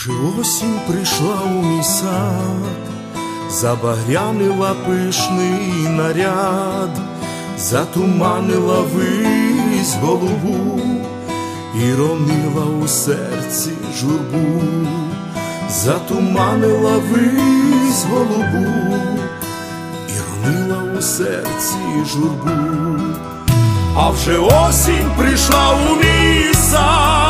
вже осінь прийшла у мій сад, забагрянила пишний наряд, затуманила вись голубу і ронила у серці журбу, затуманила вись голубу і ронила у серці журбу. А вже осінь прийшла у мій сад,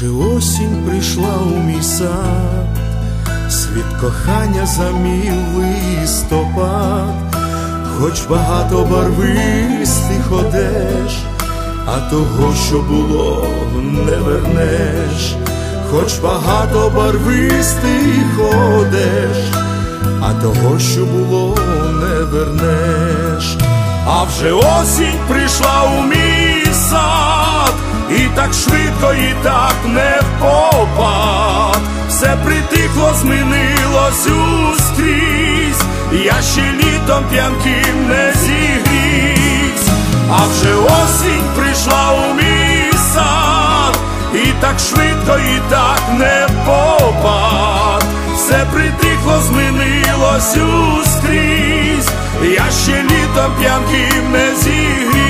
Вже осінь прийшла у мій сад, світ кохання замів листопад, хоч багато барвистих одеж, а того, що було, не вернеш, хоч багато барвистих одеж, а того, що було, не вернеш. А вже осінь прийшла у мій сад, і так швидко, і так не впопад. Все притихло, змінилось ускрізь, я ще літом п'янким не зігрівсь, а вже осінь прийшла у мій сад, і так швидко, і так не впопад. Все притихло, змінилось ускрізь, я ще літом п'янким не зігрівсь.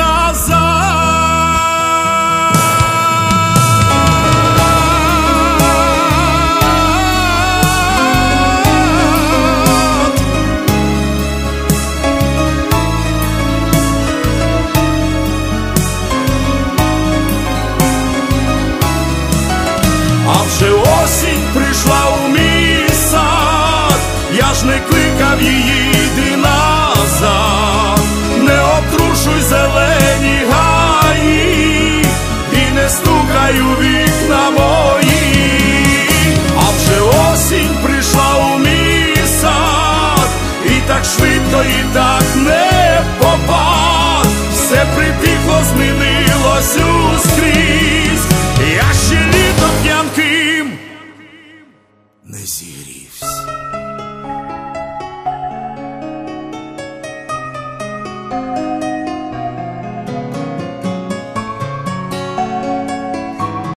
Назад, не обтрушуй зелені гаї, і не стукай вікна мої, а вже осінь прийшла у мій і так швидко, і так не попад, все притихло, змінилось ускрізь, я ще літом п'янким не зігрівся.